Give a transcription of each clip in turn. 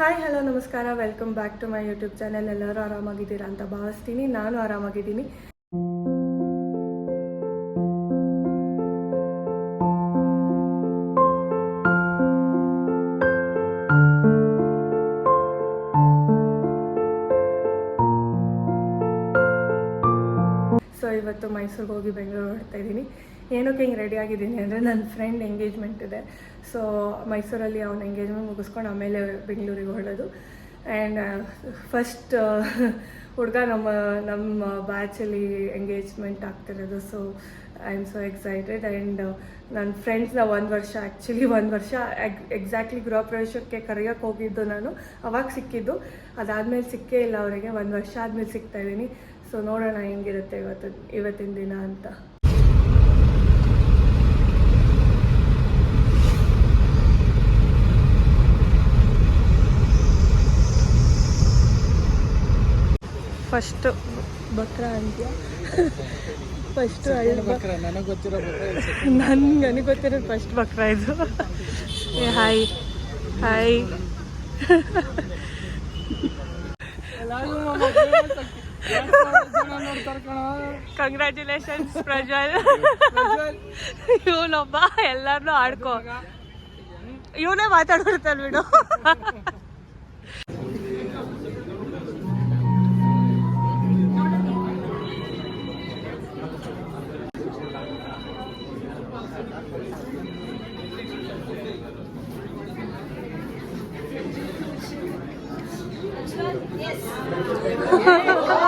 Hi hello ನಮಸ್ಕಾರ. Welcome back to my YouTube channel ಎಲ್ಲರೂ ಆರಾಮಾಗಿದ್ದೀರಾ ಅಂತ ಭಾವಿಸ್ತೀನಿ. ನಾನು ಆರಾಮಾಗಿದ್ದೀನಿ. ಸೊ ಇವತ್ತು ಮೈಸೂರಿಗೆ ಹೋಗಿ ಬೆಂಗಳೂರು ಬರ್ತಾ ಇದ್ದೀನಿ. ಏನಕ್ಕೆ ಹಿಂಗೆ ರೆಡಿ ಆಗಿದ್ದೀನಿ ಅಂದರೆ ನನ್ನ ಫ್ರೆಂಡ್ ಎಂಗೇಜ್ಮೆಂಟ್ ಇದೆ. ಸೊ ಮೈಸೂರಲ್ಲಿ ಅವನ ಎಂಗೇಜ್ಮೆಂಟ್ ಮುಗಿಸ್ಕೊಂಡು ಆಮೇಲೆ ಬೆಂಗಳೂರಿಗೆ ಹೊರಡೋದು. ಆ್ಯಂಡ್ ಫಸ್ಟ್ ಹುಡುಗ ನಮ್ಮ ನಮ್ಮ ಬ್ಯಾಚಲ್ಲಿ ಎಂಗೇಜ್ಮೆಂಟ್ ಆಗ್ತಿರೋದು. So I am so excited and ನನ್ನ ಫ್ರೆಂಡ್ಸ್ನ ಒಂದು ವರ್ಷ ಆ್ಯಕ್ಚುಲಿ ಒಂದು ವರ್ಷ ಎಕ್ಸಾಕ್ಟ್ಲಿ ಗೃಹ ಪ್ರವೇಶಕ್ಕೆ ಕರೆಯೋಕ್ಕೆ ಹೋಗಿದ್ದು ನಾನು. ಅವಾಗ ಸಿಕ್ಕಿದ್ದು. ಅದಾದಮೇಲೆ ಸಿಕ್ಕೇ ಇಲ್ಲ ಅವರಿಗೆ. ಒಂದು ವರ್ಷ ಆದಮೇಲೆ ಸಿಗ್ತಾ ಇದ್ದೀನಿ. ಸೊ ನೋಡೋಣ ಹೆಂಗಿರುತ್ತೆ ಇವತ್ತು, ಇವತ್ತಿನ ದಿನ ಅಂತ. ಫಸ್ಟ್ ಬಕ್ರ ಅಂತ್ಯ ಫಸ್ಟ್ ಬಕ್ರ ನನಗೆ ಗೊತ್ತಿರೋ ಬಕ್ರ ನನ್ಗೆ ನನಗೆ ಗೊತ್ತಿರೋದು ಫಸ್ಟ್ ಬಕ್ರ ಇದು. ಏ ಹಾಯ್ ಹಾಯ್ ಕಂಗ್ರ್ಯಾಚುಲೇಷನ್ಸ್ ಪ್ರಜ್ವಲ್ ಇವನೊಬ್ಬ ಎಲ್ಲಾರನ್ನೂ ಆಡ್ಕೋ. ಇವನೇ ಮಾತಾಡ್ಬಿಡ್ತಾನೆ ಬಿಡು. ಹ್ಞೂ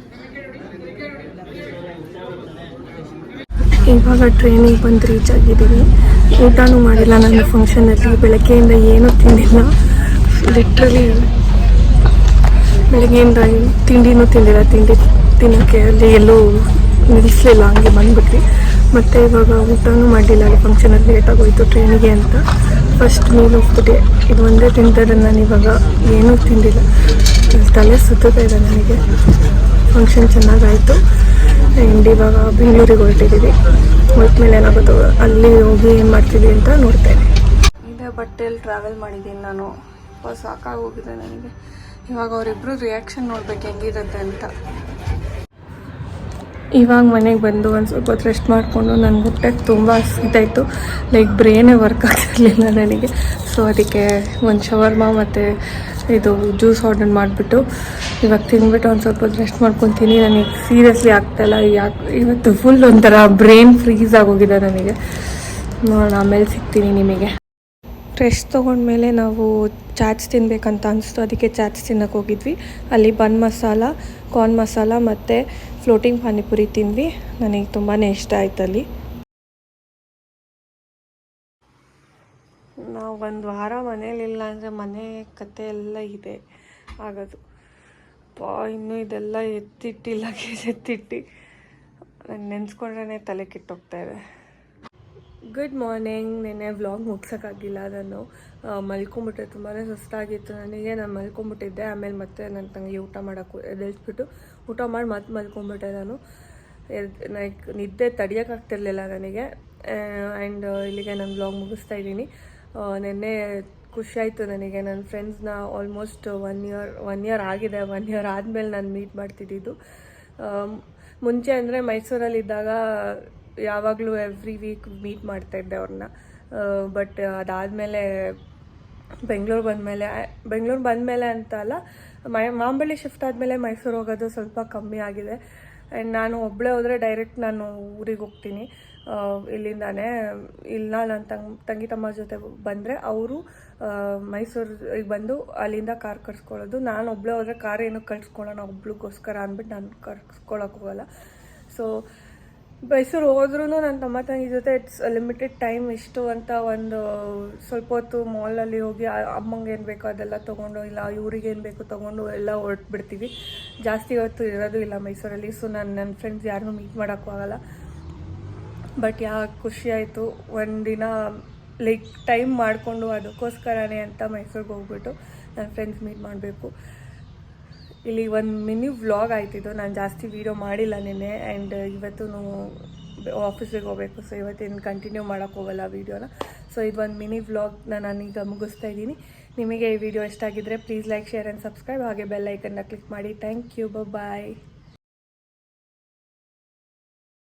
ಇವಾಗ ಟ್ರೈನಿಗೆ ಬಂದು ರೀಚ್ ಆಗಿದ್ದೀನಿ ಊಟನೂ ಮಾಡಿಲ್ಲ ನಾನು ಫಂಕ್ಷನಲ್ಲಿ ಬೆಳಗ್ಗೆಯಿಂದ ಏನೂ ತಿಂದಿಲ್ಲ. ಲಿಟ್ರಲಿ ಬೆಳಗ್ಗೆಯಿಂದ ತಿಂಡಿನೂ ತಿಂದಿಲ್ಲ. ತಿಂಡಿ ತಿನ್ನೋಕ್ಕೆ ಅಲ್ಲಿ ಎಲ್ಲೂ ನಿಲ್ಲಿಸಲಿಲ್ಲ, ಹಂಗೆ ಬಂದುಬಿಟ್ವಿ. ಮತ್ತು ಇವಾಗ ಊಟನೂ ಮಾಡಲಿಲ್ಲ ಅಲ್ಲಿ ಫಂಕ್ಷನಲ್ಲಿ ಲೇಟಾಗೋಯಿತು ಟ್ರೈನಿಗೆ ಅಂತ. ಫಸ್ಟ್ ಮೀಲ್ ಹೋಗ್ಬಿಟ್ಟೆ ಇದು ಒಂದೇ ತಿಂತಾರೆ ನಾನು ಇವಾಗ ಏನೂ ತಿಂದಿಲ್ಲ. ತಲೆ ಸುತ್ತದೆ ಇದೆ ನನಗೆ. ಫಂಕ್ಷನ್ ಚೆನ್ನಾಗಾಯಿತು. ಆ್ಯಂಡ್ ಇವಾಗ ಬೆಂಗಳೂರಿಗೆ ಹೊರಟಿದ್ದೀವಿ. ಹೊರಟ್ಮೇಲೆ ಏನಾಗುತ್ತೋ ಅಲ್ಲಿ ಹೋಗಿ ಏನು ಮಾಡ್ತೀವಿ ಅಂತ ನೋಡ್ತೇನೆ ಇದೇ ಬಟ್ಟೆಯಲ್ಲಿ ಟ್ರಾವೆಲ್ ಮಾಡಿದ್ದೀನಿ ನಾನು. ಸಾಕಾಗಿ ಹೋಗಿದೆ ನನಗೆ. ಇವಾಗ ಅವರಿಬ್ಬರು ರಿಯಾಕ್ಷನ್ ನೋಡ್ಬೇಕು ಹೆಂಗಿರುತ್ತೆ ಅಂತ. ಇವಾಗ ಮನೆಗೆ ಬಂದು ಒಂದು ಸ್ವಲ್ಪ ಹೊತ್ತು ರೆಸ್ಟ್ ಮಾಡಿಕೊಂಡು ನನ್ನ ಹೊಟ್ಟೆಗೆ ತುಂಬ ಹಸಿತಾಯಿತು ಲೈಕ್ ಬ್ರೇನೇ ವರ್ಕ್ ಆಗ್ತಿರ್ಲಿಲ್ಲ ನನಗೆ. ಸೊ ಅದಕ್ಕೆ ಒಂದು ಶವರ್ಮ ಮತ್ತು ಇದು ಜ್ಯೂಸ್ ಆರ್ಡರ್ ಮಾಡಿಬಿಟ್ಟು ಇವಾಗ ತಿಂದ್ಬಿಟ್ಟು ಒಂದು ಸ್ವಲ್ಪ ಹೊತ್ತು ರೆಸ್ಟ್ ಮಾಡ್ಕೊತೀನಿ ನನಗೆ ಸೀರಿಯಸ್ಲಿ ಆಗ್ತಾಯಿಲ್ಲ ಯಾಕೆ ಇವತ್ತು ಫುಲ್ ಒಂಥರ ಬ್ರೈನ್ ಫ್ರೀಸ್ ಆಗೋಗಿದೆ ನನಗೆ. ನೋಡೋಣ, ಆಮೇಲೆ ಸಿಗ್ತೀನಿ ನಿಮಗೆ. ರೆಸ್ಟ್ ತೊಗೊಂಡ್ಮೇಲೆ ನಾವು ಚಾಟ್ಸ್ ತಿನ್ನಬೇಕಂತ ಅನಿಸ್ತು. ಅದಕ್ಕೆ ಚಾಟ್ಸ್ ತಿನ್ನಕ್ಕೆ ಹೋಗಿದ್ವಿ. ಅಲ್ಲಿ ಬನ್ ಮಸಾಲ ಕಾರ್ನ್ ಮಸಾಲ ಮತ್ತು ಫ್ಲೋಟಿಂಗ್ ಪಾನಿಪುರಿ ತಿಂದ್ವಿ. ನನಗೆ ತುಂಬಾ ಇಷ್ಟ ಆಯ್ತು ಅಲ್ಲಿ. ನಾವು ಒಂದು ವಾರ ಮನೇಲಿಲ್ಲ ಅಂದರೆ ಮನೆ ಕತೆ ಎಲ್ಲ ಇದೆ ಆಗೋದು. ಪಾ ಇನ್ನೂ ಇದೆಲ್ಲ ಎತ್ತಿಟ್ಟಿಲ್ಲ ಲಗೇಜ್ ಎತ್ತಿಟ್ಟು ನೆನೆಸ್ಕೊಂಡ್ರೆ ತಲೆ ಕೆಟ್ಟೋಗ್ತಾ ಇದೆ. ಗುಡ್ ಮಾರ್ನಿಂಗ್ ನೆನ್ನೆ ವ್ಲಾಗ್ ಮುಗ್ಸೋಕ್ಕಾಗಿಲ್ಲ. ನಾನು ಮಲ್ಕೊಂಬಿಟ್ಟೆ. ತುಂಬಾ ಸುಸ್ತಾಗಿತ್ತು. ನನಗೆ ನಾನು ಮಲ್ಕೊಂಬಿಟ್ಟಿದ್ದೆ. ಆಮೇಲೆ ಮತ್ತೆ ನನ್ನ ತಂಗಿ ಊಟ ಮಾಡೋಕ್ಕೆ ಎದುರಿಸ್ಬಿಟ್ಟು ಊಟ ಮಾಡಿ ಮತ್ತೆ ಮಲ್ಕೊಂಬಿಟ್ಟೆ ನಾನು. ಲೈಕ್ ನಿದ್ದೆ ತಡಿಯೋಕ್ಕಾಗ್ತಿರ್ಲಿಲ್ಲ ನನಗೆ. ಆ್ಯಂಡ್ ಇಲ್ಲಿಗೆ ನಾನು ವ್ಲಾಗ್ ಮುಗಿಸ್ತಾ ಇದ್ದೀನಿ. ನಿನ್ನೆ ಖುಷಿ ಆಯಿತು ನನಗೆ ನನ್ನ ಫ್ರೆಂಡ್ಸ್ನ almost one year one year ಆಗಿದೆ. ಒನ್ ಇಯರ್ ಆದಮೇಲೆ ನಾನು ಮೀಟ್ ಮಾಡ್ತಿದ್ದಿದ್ದು. ಮುಂಚೆ ಅಂದರೆ ಮೈಸೂರಲ್ಲಿದ್ದಾಗ ಯಾವಾಗಲೂ ಎವ್ರಿ ವೀಕ್ ಮೀಟ್ ಮಾಡ್ತಾ ಇದ್ದೆ ಅವ್ರನ್ನ. ಬಟ್ ಅದಾದಮೇಲೆ ಬೆಂಗಳೂರು ಬಂದಮೇಲೆ ಬೆಂಗಳೂರು ಬಂದಮೇಲೆ ಅಂತ ಅಲ್ಲ, ಮೈ, ಮಾಂಬಳ್ಳಿ ಶಿಫ್ಟ್ ಆದಮೇಲೆ ಮೈಸೂರು ಹೋಗೋದು ಸ್ವಲ್ಪ ಕಮ್ಮಿ ಆಗಿದೆ. ಆ್ಯಂಡ್ ನಾನು ಒಬ್ಬಳೇ ಹೋದರೆ ಡೈರೆಕ್ಟ್ ನಾನು ಊರಿಗೆ ಹೋಗ್ತೀನಿ. ಇಲ್ಲಿಂದಾನೇ ಇಲ್ಲ ನನ್ನ ತಂಗ್, ತಂಗಿ ತಮ್ಮ ಜೊತೆ ಬಂದರೆ ಅವರು ಮೈಸೂರಿಗೆ ಬಂದು ಅಲ್ಲಿಂದ ಕಾರ್ ಕರ್ಸ್ಕೊಳ್ಳೋದು ನಾನು ಒಬ್ಬಳೇ ಹೋದರೆ ಕಾರ್ ಏನಕ್ಕೆ ಕಳ್ಸ್ಕೊಳ್ಳೋಣ, ಒಬ್ಳಿಗೋಸ್ಕರ ಅಂದ್ಬಿಟ್ಟು ನಾನು ಕರ್ಸ್ಕೊಳಕ್ಕೆ ಹೋಗಲ್ಲ. ಸೊ ಮೈಸೂರು ಹೋದ್ರೂ ನನ್ನ ತಮ್ಮ ತಂಗಿ ಜೊತೆ ಇಟ್ಸ್ ಲಿಮಿಟೆಡ್ ಟೈಮ್ ಇಷ್ಟು ಅಂತ ಒಂದು ಸ್ವಲ್ಪ ಹೊತ್ತು ಮಾಲಲ್ಲಿ ಹೋಗಿ ಅಮ್ಮಂಗೆ ಏನು ಬೇಕೋ ಅದೆಲ್ಲ ತೊಗೊಂಡು ಇಲ್ಲ ಇವ್ರಿಗೆ ಏನು ಬೇಕು ತೊಗೊಂಡು ಎಲ್ಲ ಹೊರಟ್ಬಿಡ್ತೀವಿ. ಜಾಸ್ತಿ ಹೊತ್ತು ಇರೋದು ಇಲ್ಲ ಮೈಸೂರಲ್ಲಿ ಸೊ ನಾನು ನನ್ನ ಫ್ರೆಂಡ್ಸ್ ಯಾರನ್ನೂ ಮೀಟ್ ಮಾಡೋಕ್ಕೂ ಆಗಲ್ಲ. ಬಟ್ ಯಾ ಖುಷಿ ಆಯಿತು, ಒಂದಿನ ಲೈಕ್ ಟೈಮ್ ಮಾಡಿಕೊಂಡು ಅದಕ್ಕೋಸ್ಕರನೇ ಅಂತ ಮೈಸೂರಿಗೆ ಹೋಗ್ಬಿಟ್ಟು ನನ್ನ ಫ್ರೆಂಡ್ಸ್ ಮೀಟ್ ಮಾಡಬೇಕು. ಇಲ್ಲಿ ಒಂದು ಮಿನಿ ವ್ಲಾಗ್ ಆಯ್ತಿದ್ದು ನಾನು ಜಾಸ್ತಿ ವೀಡಿಯೋ ಮಾಡಿಲ್ಲ ನಿನ್ನೆ ಆ್ಯಂಡ್ ಇವತ್ತು ಆಫೀಸಿಗೆ ಹೋಗಬೇಕು. ಸೊ ಇವತ್ತೇನು ಕಂಟಿನ್ಯೂ ಮಾಡೋಕ್ಕೆ ಹೋಗಲ್ಲ ವೀಡಿಯೋನ ಸೊ ಇದು ಒಂದು ಮಿನಿ ವ್ಲಾಗ್ನ ನಾನೀಗ ಮುಗಿಸ್ತಾ ಇದ್ದೀನಿ. ನಿಮಗೆ ಈ ವಿಡಿಯೋ ಇಷ್ಟ ಆಗಿದ್ದರೆ please like share and subscribe ಹಾಗೆ ಬೆಲ್ ಐಕನ್ನ ಕ್ಲಿಕ್ ಮಾಡಿ. Thank you bye